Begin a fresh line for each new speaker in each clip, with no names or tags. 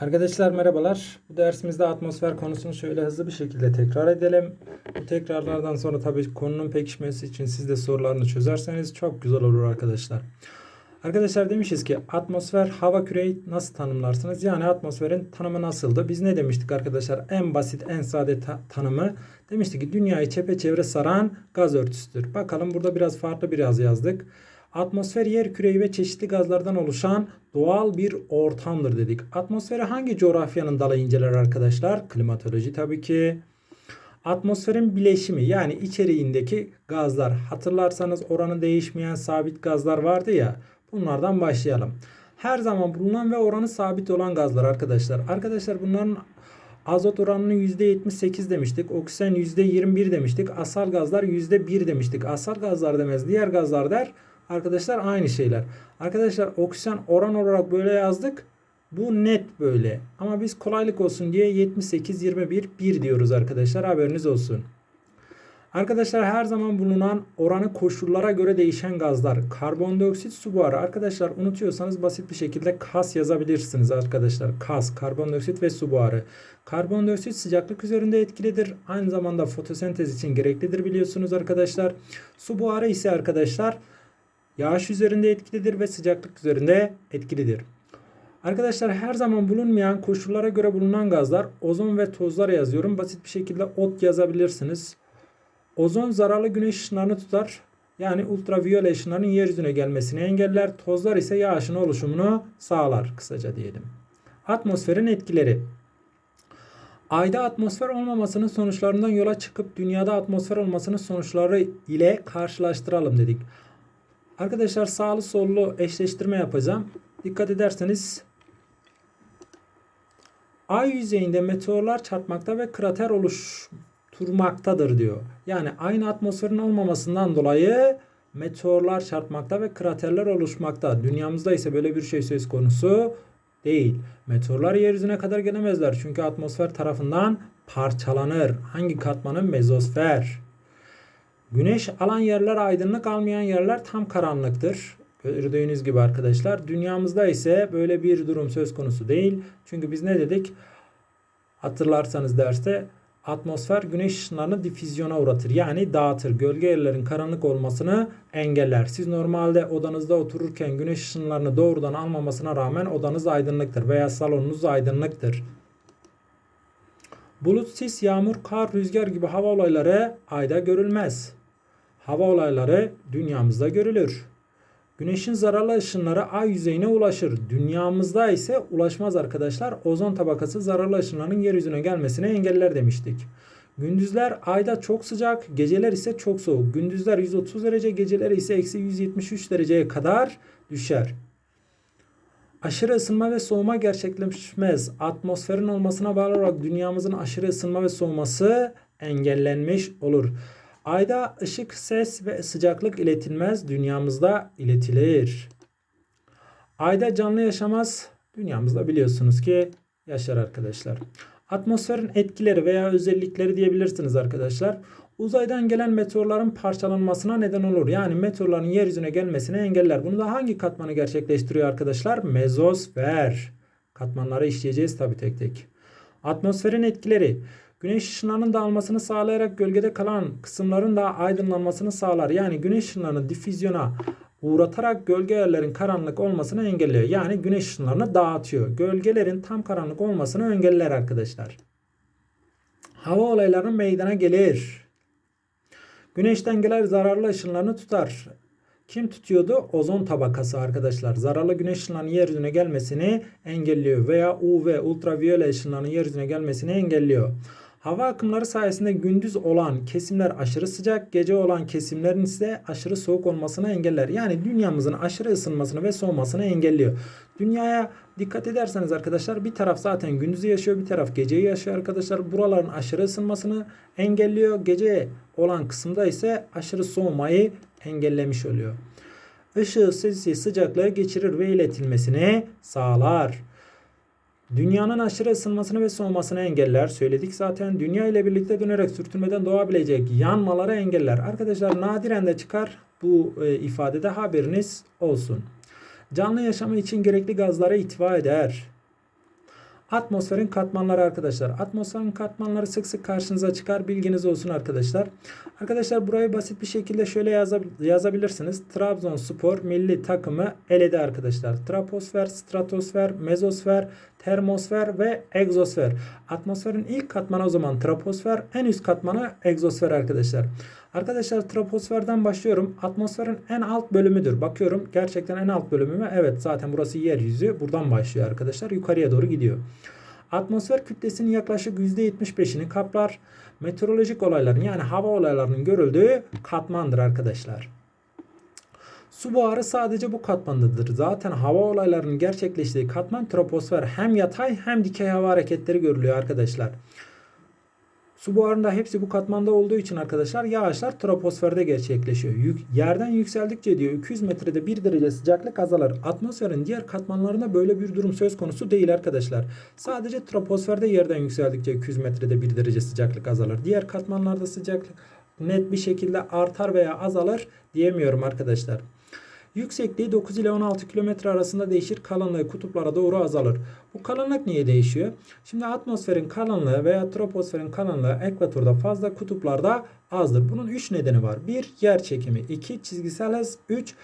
Arkadaşlar merhabalar. Bu dersimizde atmosfer konusunu şöyle hızlı bir şekilde tekrar edelim. Bu tekrarlardan sonra tabii konunun pekişmesi için siz de sorularını çözerseniz çok güzel olur arkadaşlar. Arkadaşlar demişiz ki atmosfer hava küreyi nasıl tanımlarsınız? Yani atmosferin tanımı nasıldı? Biz ne demiştik arkadaşlar? En basit, en sade ta- tanımı demiştik ki dünyayı çepeçevre saran gaz örtüsüdür. Bakalım burada biraz farklı biraz yazdık. Atmosfer yer küreyi ve çeşitli gazlardan oluşan doğal bir ortamdır dedik. Atmosferi hangi coğrafyanın dalı inceler arkadaşlar? Klimatoloji tabii ki. Atmosferin bileşimi yani içeriğindeki gazlar. Hatırlarsanız oranı değişmeyen sabit gazlar vardı ya. Bunlardan başlayalım. Her zaman bulunan ve oranı sabit olan gazlar arkadaşlar. Arkadaşlar bunların azot oranını %78 demiştik. Oksijen %21 demiştik. Asal gazlar %1 demiştik. Asal gazlar demez. Diğer gazlar der. Arkadaşlar aynı şeyler. Arkadaşlar oksijen oran olarak böyle yazdık. Bu net böyle. Ama biz kolaylık olsun diye 78 21 1 diyoruz arkadaşlar. Haberiniz olsun. Arkadaşlar her zaman bulunan oranı koşullara göre değişen gazlar. Karbondioksit, su buharı. Arkadaşlar unutuyorsanız basit bir şekilde KAS yazabilirsiniz arkadaşlar. KAS, karbondioksit ve su buharı. Karbondioksit sıcaklık üzerinde etkilidir. Aynı zamanda fotosentez için gereklidir biliyorsunuz arkadaşlar. Su buharı ise arkadaşlar yağış üzerinde etkilidir ve sıcaklık üzerinde etkilidir. Arkadaşlar her zaman bulunmayan koşullara göre bulunan gazlar ozon ve tozlar yazıyorum. Basit bir şekilde ot yazabilirsiniz. Ozon zararlı güneş ışınlarını tutar. Yani ultraviyole ışınların yeryüzüne gelmesini engeller. Tozlar ise yağışın oluşumunu sağlar kısaca diyelim. Atmosferin etkileri. Ayda atmosfer olmamasının sonuçlarından yola çıkıp dünyada atmosfer olmasının sonuçları ile karşılaştıralım dedik. Arkadaşlar sağlı sollu eşleştirme yapacağım. Dikkat ederseniz Ay yüzeyinde meteorlar çarpmakta ve krater oluşturmaktadır diyor. Yani aynı atmosferin olmamasından dolayı meteorlar çarpmakta ve kraterler oluşmakta. Dünyamızda ise böyle bir şey söz konusu değil. Meteorlar yeryüzüne kadar gelemezler. Çünkü atmosfer tarafından parçalanır. Hangi katmanın? Mezosfer. Güneş alan yerler aydınlık almayan yerler tam karanlıktır. Gördüğünüz gibi arkadaşlar. Dünyamızda ise böyle bir durum söz konusu değil. Çünkü biz ne dedik? Hatırlarsanız derste atmosfer güneş ışınlarını difüzyona uğratır. Yani dağıtır. Gölge yerlerin karanlık olmasını engeller. Siz normalde odanızda otururken güneş ışınlarını doğrudan almamasına rağmen odanız aydınlıktır veya salonunuz aydınlıktır. Bulut, sis, yağmur, kar, rüzgar gibi hava olayları ayda görülmez. Hava olayları dünyamızda görülür. Güneşin zararlı ışınları ay yüzeyine ulaşır. Dünyamızda ise ulaşmaz arkadaşlar. Ozon tabakası zararlı ışınların yeryüzüne gelmesini engeller demiştik. Gündüzler ayda çok sıcak, geceler ise çok soğuk. Gündüzler 130 derece, geceler ise eksi 173 dereceye kadar düşer. Aşırı ısınma ve soğuma gerçekleşmez. Atmosferin olmasına bağlı olarak dünyamızın aşırı ısınma ve soğuması engellenmiş olur. Ayda ışık, ses ve sıcaklık iletilmez. Dünyamızda iletilir. Ayda canlı yaşamaz. Dünyamızda biliyorsunuz ki yaşar arkadaşlar. Atmosferin etkileri veya özellikleri diyebilirsiniz arkadaşlar. Uzaydan gelen meteorların parçalanmasına neden olur. Yani meteorların yeryüzüne gelmesini engeller. Bunu da hangi katmanı gerçekleştiriyor arkadaşlar? Mezosfer. Katmanları işleyeceğiz tabi tek tek. Atmosferin etkileri. Güneş ışınlarının dağılmasını sağlayarak gölgede kalan kısımların da aydınlanmasını sağlar. Yani güneş ışınlarını difüzyona uğratarak gölge yerlerin karanlık olmasını engelliyor. Yani güneş ışınlarını dağıtıyor. Gölgelerin tam karanlık olmasını engeller arkadaşlar. Hava olaylarının meydana gelir. Güneş dengeler zararlı ışınlarını tutar. Kim tutuyordu? Ozon tabakası arkadaşlar. Zararlı güneş ışınlarının yeryüzüne gelmesini engelliyor veya UV ultraviyole ışınlarının yeryüzüne gelmesini engelliyor. Hava akımları sayesinde gündüz olan kesimler aşırı sıcak, gece olan kesimlerin ise aşırı soğuk olmasını engeller. Yani dünyamızın aşırı ısınmasını ve soğumasını engelliyor. Dünyaya dikkat ederseniz arkadaşlar bir taraf zaten gündüzü yaşıyor, bir taraf geceyi yaşıyor arkadaşlar. Buraların aşırı ısınmasını engelliyor. Gece olan kısımda ise aşırı soğumayı engellemiş oluyor. Işığı, sesi, sıcaklığı geçirir ve iletilmesini sağlar. Dünyanın aşırı ısınmasını ve soğumasını engeller. Söyledik zaten. Dünya ile birlikte dönerek sürtünmeden doğabilecek yanmaları engeller. Arkadaşlar nadiren de çıkar bu e, ifadede haberiniz olsun. Canlı yaşamı için gerekli gazlara itfa eder. Atmosferin katmanları arkadaşlar. Atmosferin katmanları sık sık karşınıza çıkar. Bilginiz olsun arkadaşlar. Arkadaşlar burayı basit bir şekilde şöyle yazab- yazabilirsiniz. Trabzonspor milli takımı eledi arkadaşlar. Troposfer, stratosfer, mezosfer, termosfer ve egzosfer. Atmosferin ilk katmanı o zaman troposfer, en üst katmanı egzosfer arkadaşlar. Arkadaşlar troposferden başlıyorum. Atmosferin en alt bölümüdür. Bakıyorum gerçekten en alt bölümü mü? Evet zaten burası yeryüzü. Buradan başlıyor arkadaşlar. Yukarıya doğru gidiyor. Atmosfer kütlesinin yaklaşık %75'ini kaplar. Meteorolojik olayların yani hava olaylarının görüldüğü katmandır arkadaşlar. Su buharı sadece bu katmandadır. Zaten hava olaylarının gerçekleştiği katman troposfer. Hem yatay hem dikey hava hareketleri görülüyor arkadaşlar. Su buharında hepsi bu katmanda olduğu için arkadaşlar yağışlar troposferde gerçekleşiyor. Yük, yerden yükseldikçe diyor 200 metrede 1 derece sıcaklık azalır. Atmosferin diğer katmanlarında böyle bir durum söz konusu değil arkadaşlar. Sadece troposferde yerden yükseldikçe 200 metrede 1 derece sıcaklık azalır. Diğer katmanlarda sıcaklık net bir şekilde artar veya azalır diyemiyorum arkadaşlar. Yüksekliği 9 ile 16 kilometre arasında değişir. Kalınlığı kutuplara doğru azalır. Bu kalınlık niye değişiyor? Şimdi atmosferin kalınlığı veya troposferin kalınlığı ekvatorda fazla kutuplarda azdır. Bunun 3 nedeni var. 1. Yer çekimi. 2. Çizgisel hız. 3.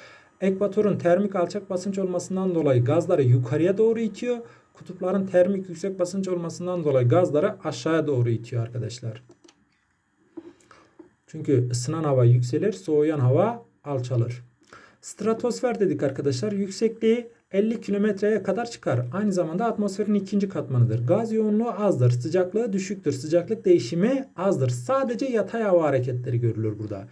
Ekvatorun termik alçak basınç olmasından dolayı gazları yukarıya doğru itiyor. Kutupların termik yüksek basınç olmasından dolayı gazları aşağıya doğru itiyor arkadaşlar. Çünkü ısınan hava yükselir, soğuyan hava alçalır. Stratosfer dedik arkadaşlar. Yüksekliği 50 kilometreye kadar çıkar. Aynı zamanda atmosferin ikinci katmanıdır. Gaz yoğunluğu azdır. Sıcaklığı düşüktür. Sıcaklık değişimi azdır. Sadece yatay hava hareketleri görülür burada.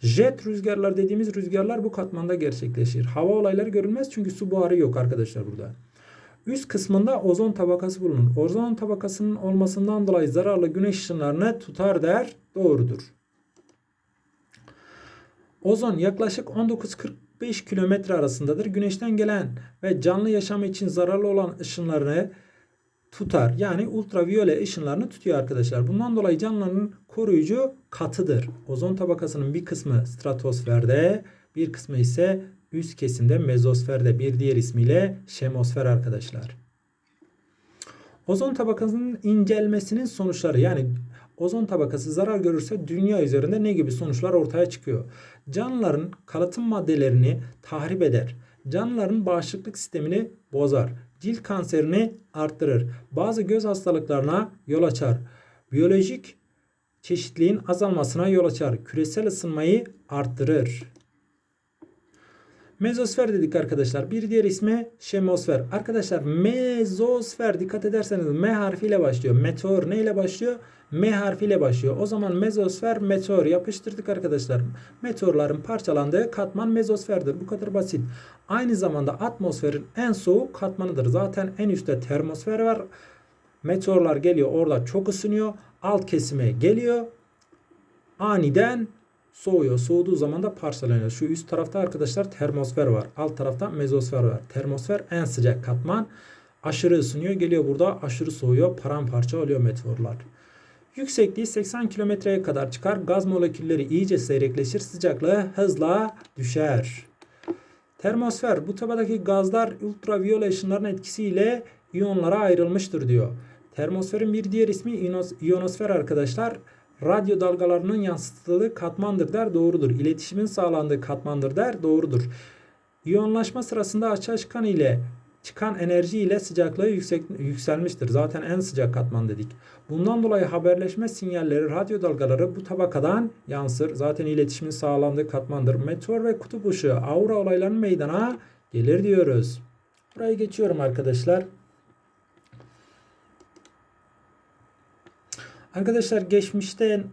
Jet rüzgarlar dediğimiz rüzgarlar bu katmanda gerçekleşir. Hava olayları görülmez çünkü su buharı yok arkadaşlar burada. Üst kısmında ozon tabakası bulunur. Ozon tabakasının olmasından dolayı zararlı güneş ışınlarını tutar der. Doğrudur. Ozon yaklaşık 19-45 kilometre arasındadır. Güneşten gelen ve canlı yaşam için zararlı olan ışınlarını tutar. Yani ultraviyole ışınlarını tutuyor arkadaşlar. Bundan dolayı canlıların koruyucu katıdır. Ozon tabakasının bir kısmı stratosferde, bir kısmı ise üst kesimde mezosferde bir diğer ismiyle şemosfer arkadaşlar. Ozon tabakasının incelmesinin sonuçları yani ozon tabakası zarar görürse dünya üzerinde ne gibi sonuçlar ortaya çıkıyor? Canlıların kalıtım maddelerini tahrip eder. Canlıların bağışıklık sistemini bozar. Cilt kanserini arttırır. Bazı göz hastalıklarına yol açar. Biyolojik çeşitliliğin azalmasına yol açar. Küresel ısınmayı arttırır. Mezosfer dedik arkadaşlar. Bir diğer ismi şemosfer. Arkadaşlar mezosfer dikkat ederseniz M harfiyle başlıyor. Meteor ne ile başlıyor? M harfiyle başlıyor. O zaman mezosfer meteor yapıştırdık arkadaşlar. Meteorların parçalandığı katman mezosferdir. Bu kadar basit. Aynı zamanda atmosferin en soğuk katmanıdır. Zaten en üstte termosfer var. Meteorlar geliyor orada çok ısınıyor. Alt kesime geliyor. Aniden soğuyor. Soğuduğu zaman da parçalanıyor. Şu üst tarafta arkadaşlar termosfer var. Alt tarafta mezosfer var. Termosfer en sıcak katman. Aşırı ısınıyor. Geliyor burada aşırı soğuyor. Paramparça oluyor meteorlar. Yüksekliği 80 kilometreye kadar çıkar. Gaz molekülleri iyice seyrekleşir. Sıcaklığı hızla düşer. Termosfer bu tabadaki gazlar ultraviyole ışınların etkisiyle iyonlara ayrılmıştır diyor. Termosferin bir diğer ismi iyonosfer arkadaşlar. Radyo dalgalarının yansıtıldığı katmandır der doğrudur. İletişimin sağlandığı katmandır der doğrudur. İyonlaşma sırasında açığa çıkan ile çıkan enerji ile sıcaklığı yüksek, yükselmiştir. Zaten en sıcak katman dedik. Bundan dolayı haberleşme sinyalleri, radyo dalgaları bu tabakadan yansır. Zaten iletişimin sağlandığı katmandır. Meteor ve kutup ışığı, aura olaylarının meydana gelir diyoruz. Burayı geçiyorum arkadaşlar. Arkadaşlar geçmişte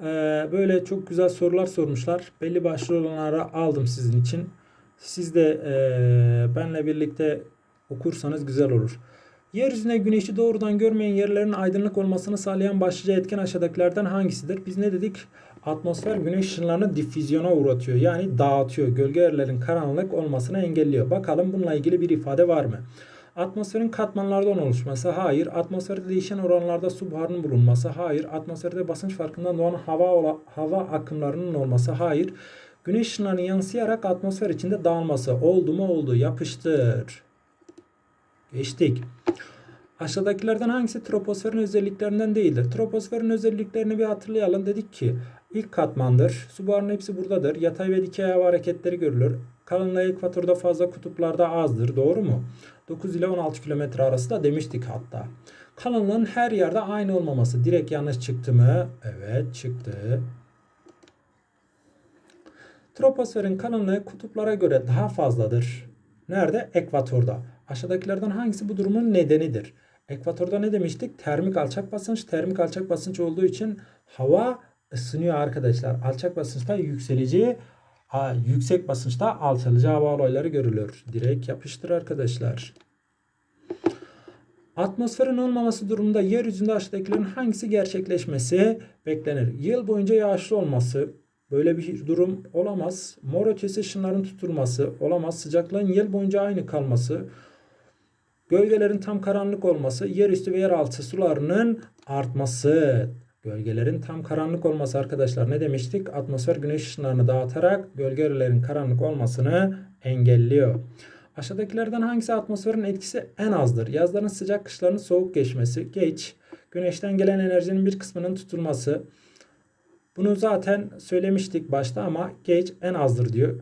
e, böyle çok güzel sorular sormuşlar. Belli başlı olanları aldım sizin için. Siz de e, benle birlikte okursanız güzel olur. Yeryüzüne güneşi doğrudan görmeyen yerlerin aydınlık olmasını sağlayan başlıca etken aşağıdakilerden hangisidir? Biz ne dedik? Atmosfer güneş ışınlarını difüzyona uğratıyor. Yani dağıtıyor. Gölge yerlerin karanlık olmasını engelliyor. Bakalım bununla ilgili bir ifade var mı? Atmosferin katmanlardan oluşması hayır. Atmosferde değişen oranlarda su buharının bulunması hayır. Atmosferde basınç farkından doğan hava hava akımlarının olması hayır. Güneş ışınlarının yansıyarak atmosfer içinde dağılması oldu mu oldu yapıştır. Geçtik. Aşağıdakilerden hangisi troposferin özelliklerinden değildir? Troposferin özelliklerini bir hatırlayalım. Dedik ki ilk katmandır. Su buharının hepsi buradadır. Yatay ve dikey hava hareketleri görülür. Kalınlığı ekvatorda fazla kutuplarda azdır. Doğru mu? 9 ile 16 kilometre arası da demiştik hatta. Kalınlığın her yerde aynı olmaması. Direkt yanlış çıktı mı? Evet çıktı. Troposferin kalınlığı kutuplara göre daha fazladır. Nerede? Ekvatorda. Aşağıdakilerden hangisi bu durumun nedenidir? Ekvatorda ne demiştik? Termik alçak basınç. Termik alçak basınç olduğu için hava ısınıyor arkadaşlar. Alçak basınçta yükselici, a, yüksek basınçta alçalıcı hava olayları görülür. Direkt yapıştır arkadaşlar. Atmosferin olmaması durumunda yeryüzünde aşağıdakilerin hangisi gerçekleşmesi beklenir? Yıl boyunca yağışlı olması, böyle bir durum olamaz. Mor ötesi ışınların tutulması olamaz. Sıcaklığın yıl boyunca aynı kalması, gölgelerin tam karanlık olması, yerüstü ve yeraltı sularının artması. Gölgelerin tam karanlık olması arkadaşlar ne demiştik? Atmosfer güneş ışınlarını dağıtarak gölgelerin karanlık olmasını engelliyor. Aşağıdakilerden hangisi atmosferin etkisi en azdır? Yazların sıcak, kışların soğuk geçmesi. Geç. Güneşten gelen enerjinin bir kısmının tutulması. Bunu zaten söylemiştik başta ama geç en azdır diyor.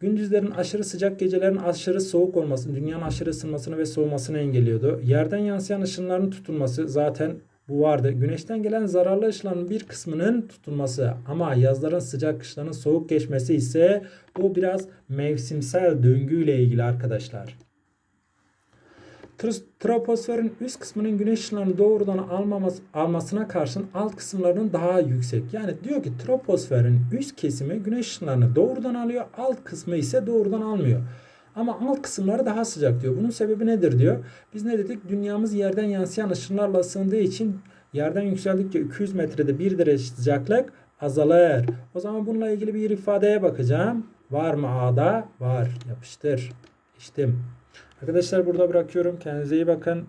Gündüzlerin aşırı sıcak, gecelerin aşırı soğuk olması, dünyanın aşırı ısınmasını ve soğumasını engelliyordu. Yerden yansıyan ışınların tutulması zaten bu vardı. Güneşten gelen zararlı ışınların bir kısmının tutulması ama yazların sıcak, kışların soğuk geçmesi ise bu biraz mevsimsel döngüyle ilgili arkadaşlar. Troposferin üst kısmının güneş ışınlarını doğrudan almaması, almasına karşın alt kısımlarının daha yüksek. Yani diyor ki troposferin üst kesimi güneş ışınlarını doğrudan alıyor, alt kısmı ise doğrudan almıyor. Ama alt kısımları daha sıcak diyor. Bunun sebebi nedir diyor. Biz ne dedik? Dünyamız yerden yansıyan ışınlarla ısındığı için yerden yükseldikçe 200 metrede 1 derece sıcaklık azalır. O zaman bununla ilgili bir ifadeye bakacağım. Var mı A'da? Var. Yapıştır. İçtim. Arkadaşlar burada bırakıyorum. Kendinize iyi bakın.